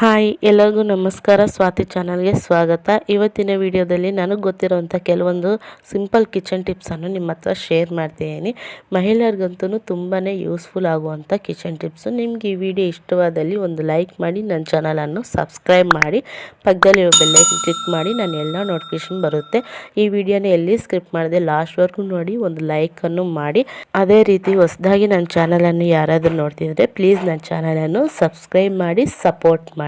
Hi, ಎಲ್ಲರಿಗೂ ನಮಸ್ಕಾರ. ಸ್ವಾತಿ ಚಾನಲ್ಗೆ ಸ್ವಾಗತ. ಇವತ್ತಿನ ವಿಡಿಯೋದಲ್ಲಿ ನನಗೆ ಗೊತ್ತಿರೋವಂಥ ಕೆಲವೊಂದು ಸಿಂಪಲ್ ಕಿಚನ್ ಟಿಪ್ಸನ್ನು ನಿಮ್ಮ ಹತ್ರ ಶೇರ್ ಮಾಡ್ತಿದ್ದೀನಿ. ಮಹಿಳೆಯರಿಗಂತೂ ತುಂಬಾ ಯೂಸ್ಫುಲ್ ಆಗುವಂಥ ಕಿಚನ್ ಟಿಪ್ಸು. ನಿಮ್ಗೆ ಈ ವಿಡಿಯೋ ಇಷ್ಟವಾದಲ್ಲಿ ಒಂದು ಲೈಕ್ ಮಾಡಿ, ನನ್ನ ಚಾನಲನ್ನು ಸಬ್ಸ್ಕ್ರೈಬ್ ಮಾಡಿ ಪಕ್ಕದಲ್ಲಿರೋ ಬೆಲ್ಲೈಕನ್ ಕ್ಲಿಕ್ ಮಾಡಿ, ನಾನು ಎಲ್ಲ ನೋಟಿಫಿಕೇಶನ್ ಬರುತ್ತೆ. ಈ ವಿಡಿಯೋನ ಎಲ್ಲಿ ಸ್ಕ್ರಿಪ್ಟ್ ಮಾಡಿದೆ ಲಾಸ್ಟ್ವರೆಗೂ ನೋಡಿ, ಒಂದು ಲೈಕನ್ನು ಮಾಡಿ. ಅದೇ ರೀತಿ ಹೊಸದಾಗಿ ನನ್ನ ಚಾನಲನ್ನು ಯಾರಾದರೂ ನೋಡ್ತಿದ್ರೆ ಪ್ಲೀಸ್ ನನ್ನ ಚಾನಲನ್ನು ಸಬ್ಸ್ಕ್ರೈಬ್ ಮಾಡಿ ಸಪೋರ್ಟ್ ಮಾಡಿ.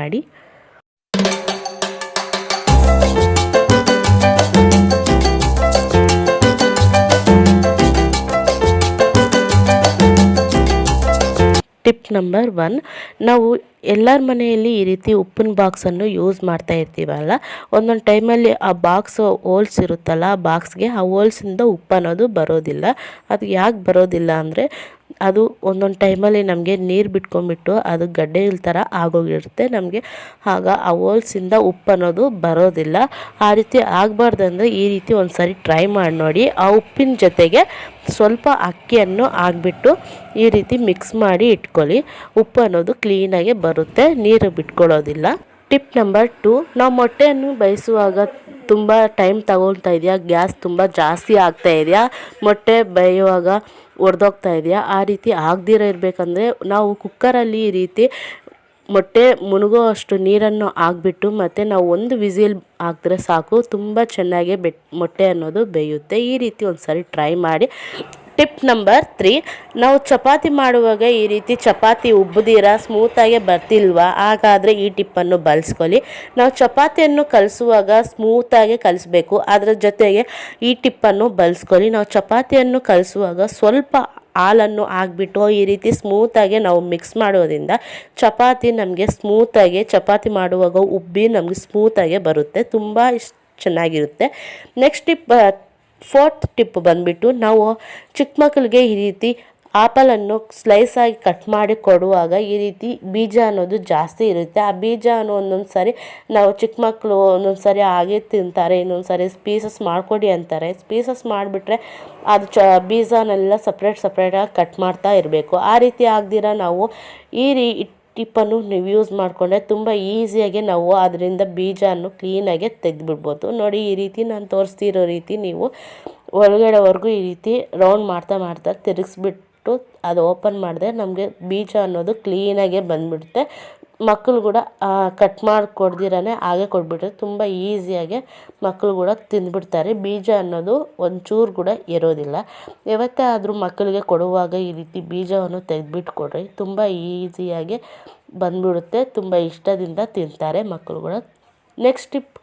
ಟಿಪ್ ನಂಬರ್ ಒನ್ ನಾವು ಎಲ್ಲರ ಮನೆಯಲ್ಲಿ ಈ ರೀತಿ ಉಪ್ಪಿನ ಬಾಕ್ಸನ್ನು ಯೂಸ್ ಮಾಡ್ತಾ ಇರ್ತೀವಲ್ಲ? ಒಂದೊಂದು ಟೈಮಲ್ಲಿ ಆ ಬಾಕ್ಸ್ ಹೋಲ್ಸ್ ಇರುತ್ತಲ್ಲ, ಆ ಬಾಕ್ಸ್ಗೆ ಆ ಹೋಲ್ಸಿಂದ ಉಪ್ಪು ಅನ್ನೋದು ಬರೋದಿಲ್ಲ. ಅದು ಯಾಕೆ ಬರೋದಿಲ್ಲ ಅಂದರೆ ಅದು ಒಂದೊಂದು ಟೈಮಲ್ಲಿ ನಮಗೆ ನೀರು ಬಿಟ್ಕೊಂಡ್ಬಿಟ್ಟು ಅದು ಗಡ್ಡೆ ಥರ ಆಗೋಗಿರುತ್ತೆ. ನಮಗೆ ಆಗ ಆ ಹೋಲ್ಸಿಂದ ಉಪ್ಪು ಅನ್ನೋದು ಬರೋದಿಲ್ಲ. ಆ ರೀತಿ ಆಗಬಾರ್ದಂದ್ರೆ ಈ ರೀತಿ ಒಂದು ಸಾರಿ ಟ್ರೈ ಮಾಡಿ ನೋಡಿ. ಆ ಉಪ್ಪಿನ ಜೊತೆಗೆ ಸ್ವಲ್ಪ ಅಕ್ಕಿಯನ್ನು ಹಾಕ್ಬಿಟ್ಟು ಈ ರೀತಿ ಮಿಕ್ಸ್ ಮಾಡಿ ಇಟ್ಕೊಳ್ಳಿ. ಉಪ್ಪು ಅನ್ನೋದು ಕ್ಲೀನಾಗೆ ಬರುತ್ತೆ. ನೀರು ಬಿಟ್ಕೊಳ್ಳೋದಿಲ್ಲ. ಟಿಪ್ ನಂಬರ್ ಟು ನಾವು ಮೊಟ್ಟೆಯನ್ನು ಬೇಯಿಸುವಾಗ ತುಂಬ ಟೈಮ್ ತಗೊಳ್ತಾ ಇದೆಯಾ? ಗ್ಯಾಸ್ ತುಂಬ ಜಾಸ್ತಿ ಆಗ್ತಾ ಇದೆಯಾ? ಮೊಟ್ಟೆ ಬೇಯುವಾಗ ಒಡೆದೋಗ್ತಾ ಇದೆಯಾ? ಆ ರೀತಿ ಆಗದಿರೋ ಇರಬೇಕಂದ್ರೆ ನಾವು ಕುಕ್ಕರಲ್ಲಿ ಈ ರೀತಿ ಮೊಟ್ಟೆ ಮುಳುಗೋ ಅಷ್ಟು ನೀರನ್ನು ಹಾಕ್ಬಿಟ್ಟು ಮತ್ತು ನಾವು ಒಂದು ವಿಸಿಲ್ ಹಾಕಿದ್ರೆ ಸಾಕು. ತುಂಬ ಚೆನ್ನಾಗಿ ಮೊಟ್ಟೆ ಅನ್ನೋದು ಬೇಯುತ್ತೆ. ಈ ರೀತಿ ಒಂದು ಸಾರಿ ಟ್ರೈ ಮಾಡಿ. Tip number three. ನಾವು ಚಪಾತಿ ಮಾಡುವಾಗ ಈ ರೀತಿ ಚಪಾತಿ ಉಬ್ಬದಿರ ಸ್ಮೂತಾಗೆ ಬರ್ತಿಲ್ವಾ? ಹಾಗಾದರೆ ಈ ಟಿಪ್ಪನ್ನು ಬಳಸ್ಕೊಳ್ಳಿ. ನಾವು ಚಪಾತಿಯನ್ನು ಕಲಿಸುವಾಗ ಸ್ಮೂತಾಗಿ ಕಲಿಸ್ಬೇಕು. ಅದರ ಜೊತೆಗೆ ಈ ಟಿಪ್ಪನ್ನು ಬಳಸ್ಕೊಳ್ಳಿ. ನಾವು ಚಪಾತಿಯನ್ನು ಕಲಿಸುವಾಗ ಸ್ವಲ್ಪ ಹಾಲನ್ನು ಹಾಕ್ಬಿಟ್ಟು ಈ ರೀತಿ ಸ್ಮೂತಾಗಿ ನಾವು ಮಿಕ್ಸ್ ಮಾಡೋದ್ರಿಂದ ಚಪಾತಿ ನಮಗೆ ಸ್ಮೂತಾಗಿ ಚಪಾತಿ ಮಾಡುವಾಗ ಉಬ್ಬಿ ನಮಗೆ ಸ್ಮೂತಾಗೆ ಬರುತ್ತೆ. ತುಂಬ ಇಷ್ಟ ಚೆನ್ನಾಗಿರುತ್ತೆ. ನೆಕ್ಸ್ಟ್ ಟಿಪ್ ಫೋರ್ತ್ ಟಿಪ್ ಬಂದುಬಿಟ್ಟು ನಾವು ಚಿಕ್ಕ ಮಕ್ಕಳಿಗೆ ಈ ರೀತಿ ಆಪಲನ್ನು ಸ್ಲೈಸಾಗಿ ಕಟ್ ಮಾಡಿ ಕೊಡುವಾಗ ಈ ರೀತಿ ಬೀಜ ಅನ್ನೋದು ಜಾಸ್ತಿ ಇರುತ್ತೆ. ಆ ಬೀಜ ಅನ್ನೋ ಒಂದೊಂದು ಸಾರಿ ನಾವು ಚಿಕ್ಕ ಮಕ್ಕಳು ಒಂದೊಂದು ಸಾರಿ ಹಾಗೆ ತಿಂತಾರೆ, ಇನ್ನೊಂದು ಸಾರಿ ಪೀಸಸ್ ಮಾಡಿಕೊಡಿ ಅಂತಾರೆ. ಪೀಸಸ್ ಮಾಡಿಬಿಟ್ರೆ ಅದು ಚ, ಬೀಜನೆಲ್ಲ ಸಪ್ರೇಟ್ ಸಪ್ರೇಟಾಗಿ ಕಟ್ ಮಾಡ್ತಾ ಇರಬೇಕು. ಆ ರೀತಿ ಆಗದಿರ ನಾವು ಈ ರೀ ಟಿಪ್ಪನ್ನು ನೀವು ಯೂಸ್ ಮಾಡಿಕೊಂಡ್ರೆ ತುಂಬ ಈಸಿಯಾಗಿ ನಾವು ಅದರಿಂದ ಬೀಜವನ್ನು ಕ್ಲೀನಾಗೆ ತೆಗೆದುಬಿಡ್ಬೋದು. ನೋಡಿ ಈ ರೀತಿ ನಾನು ತೋರಿಸ್ತಿರೋ ರೀತಿ ನೀವು ಒಳಗಡೆವರೆಗೂ ಈ ರೀತಿ ರೌಂಡ್ ಮಾಡ್ತಾ ಮಾಡ್ತಾ ತಿರುಗಿಸ್ಬಿಟ್ಟು ಅದು ಓಪನ್ ಮಾಡಿದ್ರೆ ನಮಗೆ ಬೀಜ ಅನ್ನೋದು ಕ್ಲೀನಾಗೆ ಬಂದುಬಿಡುತ್ತೆ. ಮಕ್ಕಳು ಕೂಡ ಕಟ್ ಮಾಡಿ ಕೊಡ್ದಿರನೇ ಹಾಗೆ ಕೊಟ್ಬಿಟ್ರೆ ತುಂಬ ಈಸಿಯಾಗಿ ಮಕ್ಕಳು ಕೂಡ ತಿಂದ್ಬಿಡ್ತಾರೆ. ಬೀಜ ಅನ್ನೋದು ಒಂಚೂರು ಕೂಡ ಇರೋದಿಲ್ಲ. ಯಾವತ್ತೇ ಆದರೂ ಮಕ್ಕಳಿಗೆ ಕೊಡುವಾಗ ಈ ರೀತಿ ಬೀಜವನ್ನು ತೆಗೆದ್ಬಿಟ್ಟು ಕೊಡ್ರಿ ತುಂಬ ಈಸಿಯಾಗಿ ಬಂದ್ಬಿಡುತ್ತೆ. ತುಂಬ ಇಷ್ಟದಿಂದ ತಿಂತಾರೆ ಮಕ್ಕಳು ಕೂಡ. ನೆಕ್ಸ್ಟ್ ಟಿಪ್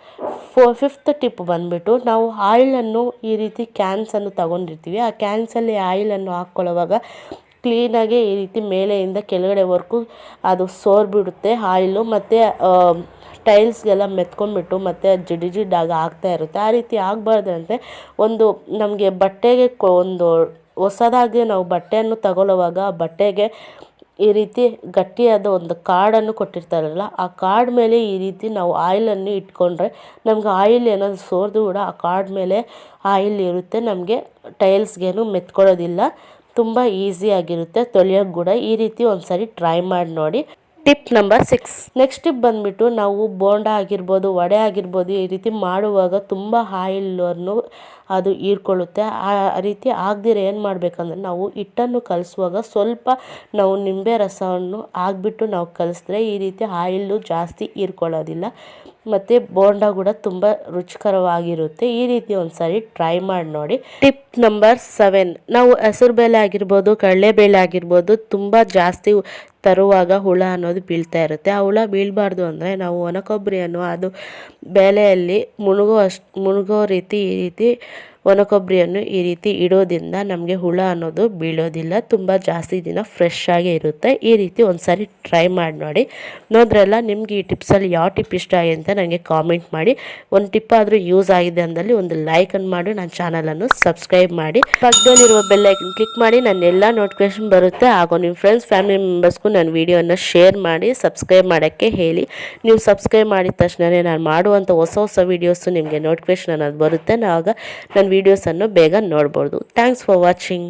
ಫೋ ಫಿಫ್ತ್ ಟಿಪ್ ಬಂದುಬಿಟ್ಟು ನಾವು ಆಯಿಲನ್ನು ಈ ರೀತಿ ಕ್ಯಾನ್ಸನ್ನು ತಗೊಂಡಿರ್ತೀವಿ. ಆ ಕ್ಯಾನ್ಸಲ್ಲಿ ಆಯಿಲನ್ನು ಹಾಕ್ಕೊಳ್ಳೋವಾಗ ಕ್ಲೀನಾಗಿ ಈ ರೀತಿ ಮೇಲೆಯಿಂದ ಕೆಳಗಡೆವರೆಗೂ ಅದು ಸೋರ್ಬಿಡುತ್ತೆ ಆಯಿಲು ಮತ್ತು ಟೈಲ್ಸ್ಗೆಲ್ಲ ಮೆತ್ಕೊಂಡ್ಬಿಟ್ಟು ಮತ್ತು ಜಿಡಿ ಜಿಡ್ಡಾಗಿ ಆಗ್ತಾ ಇರುತ್ತೆ. ಆ ರೀತಿ ಆಗಬಾರ್ದಂತೆ ಒಂದು ನಮಗೆ ಬಟ್ಟೆಗೆ ಒಂದು ಹೊಸದಾಗಿ ನಾವು ಬಟ್ಟೆಯನ್ನು ತಗೊಳ್ಳುವಾಗ ಬಟ್ಟೆಗೆ ಈ ರೀತಿ ಗಟ್ಟಿಯಾದ ಒಂದು ಕಾರ್ಡನ್ನು ಕೊಟ್ಟಿರ್ತಾರಲ್ಲ, ಆ ಕಾರ್ಡ್ ಮೇಲೆ ಈ ರೀತಿ ನಾವು ಆಯಿಲನ್ನು ಇಟ್ಕೊಂಡ್ರೆ ನಮ್ಗೆ ಆಯಿಲ್ ಏನಾದರೂ ಸೋರ್ದು ಕೂಡ ಆ ಕಾರ್ಡ್ ಮೇಲೆ ಆಯಿಲ್ ಇರುತ್ತೆ. ನಮಗೆ ಟೈಲ್ಸ್ಗೇನು ಮೆತ್ಕೊಳ್ಳೋದಿಲ್ಲ. ತುಂಬ ಈಸಿಯಾಗಿರುತ್ತೆ ತೊಳೆಯೋಕ್ಕೆ ಕೂಡ ಈ ರೀತಿ ಒಂದ್ಸರಿ ಸಾರಿ ಟ್ರೈ ಮಾಡಿ ನೋಡಿ. Tip number six next tip ಬಂದ್ಬಿಟ್ಟು ನಾವು ಬೋಂಡ ಆಗಿರ್ಬೋದು ವಡೆ ಆಗಿರ್ಬೋದು ಈ ರೀತಿ ಮಾಡುವಾಗ ತುಂಬ ಆಯಿಲನ್ನು ಅದು ಹೀರ್ಕೊಳ್ಳುತ್ತೆ. ಆ ರೀತಿ ಆಗದಿರೋ ಏನು ಮಾಡಬೇಕಂದ್ರೆ ನಾವು ಹಿಟ್ಟನ್ನು ಕಲಿಸುವಾಗ ಸ್ವಲ್ಪ ನಾವು ನಿಂಬೆ ರಸವನ್ನು ಹಾಕ್ಬಿಟ್ಟು ನಾವು ಕಲಿಸಿದ್ರೆ ಈ ರೀತಿ ಆಯಿಲ್ಲು ಜಾಸ್ತಿ ಹೀರ್ಕೊಳ್ಳೋದಿಲ್ಲ. ಮತ್ತು ಬೋಂಡ ಕೂಡ ತುಂಬ ರುಚಿಕರವಾಗಿರುತ್ತೆ. ಈ ರೀತಿ ಒಂದು ಸಾರಿ ಟ್ರೈ ಮಾಡಿ ನೋಡಿ. ಟಿಪ್ ನಂಬರ್ ಸೆವೆನ್ ನಾವು ಹೆಸರು ಬೇಳೆ ಆಗಿರ್ಬೋದು, ಕಡಲೆಬೇಳೆ ಆಗಿರ್ಬೋದು, ತುಂಬ ಜಾಸ್ತಿ ತರುವಾಗ ಹುಳ ಅನ್ನೋದು ಬೀಳ್ತಾ ಇರುತ್ತೆ. ಆ ಹುಳ ಬೀಳಬಾರ್ದು ಅಂದರೆ ನಾವು ಒಣ ಕೊಬ್ಬರಿಯನ್ನು ಅದು ಬೇಳೆಯಲ್ಲಿ ಮುಳುಗೋ ಅಷ್ಟು ಮುಳುಗೋ ರೀತಿ ಈ ರೀತಿ ಒಣ ಕೊಬ್ಬರಿಯನ್ನು ಈ ರೀತಿ ಇಡೋದ್ರಿಂದ ನಮಗೆ ಹುಳ ಅನ್ನೋದು ಬೀಳೋದಿಲ್ಲ. ತುಂಬ ಜಾಸ್ತಿ ದಿನ ಫ್ರೆಶ್ ಆಗೇ ಇರುತ್ತೆ. ಈ ರೀತಿ ಒಂದ್ಸರಿ ಸಾರಿ ಟ್ರೈ ಮಾಡಿ ನೋಡಿ. ನೋಡ್ರೆಲ್ಲ ನಿಮ್ಗೆ ಈ ಟಿಪ್ಸಲ್ಲಿ ಯಾವ ಟಿಪ್ ಇಷ್ಟ ಆಗಿದೆ ಅಂತ ನನಗೆ ಕಾಮೆಂಟ್ ಮಾಡಿ. ಒಂದು ಟಿಪ್ ಆದರೂ ಯೂಸ್ ಆಗಿದೆ ಅಂದಲ್ಲಿ ಒಂದು ಲೈಕನ್ನು ಮಾಡಿ, ನನ್ನ ಚಾನಲನ್ನು ಸಬ್ಸ್ಕ್ರೈಬ್ ಮಾಡಿ. ಪಕ್ಕದಲ್ಲಿರುವ ಬೆಲ್ಲೈಕನ್ ಕ್ಲಿಕ್ ಮಾಡಿ, ನನ್ನ ಎಲ್ಲ ನೋಟಿಫಿಕೇಶನ್ ಬರುತ್ತೆ. ಹಾಗೂ ನಿಮ್ಮ ಫ್ರೆಂಡ್ಸ್ ಫ್ಯಾಮಿಲಿ ಮೆಂಬರ್ಸ್ಗೂ ನನ್ನ ವೀಡಿಯೋನ ಶೇರ್ ಮಾಡಿ ಸಬ್ಸ್ಕ್ರೈಬ್ ಮಾಡೋಕ್ಕೆ ಹೇಳಿ. ನೀವು ಸಬ್ಸ್ಕ್ರೈಬ್ ಮಾಡಿದ ತಕ್ಷಣವೇ ನಾನು ಮಾಡುವಂಥ ಹೊಸ ಹೊಸ ವೀಡಿಯೋಸು ನಿಮಗೆ ನೋಟಿಫಿಕೇಶನ್ ಅನ್ನೋದು ಬರುತ್ತೆ. ಆಗ ನನ್ನ ವೀಡಿಯೋಸನ್ನು ಬೇಗ ನೋಡ್ಬೋದು. Thanks for watching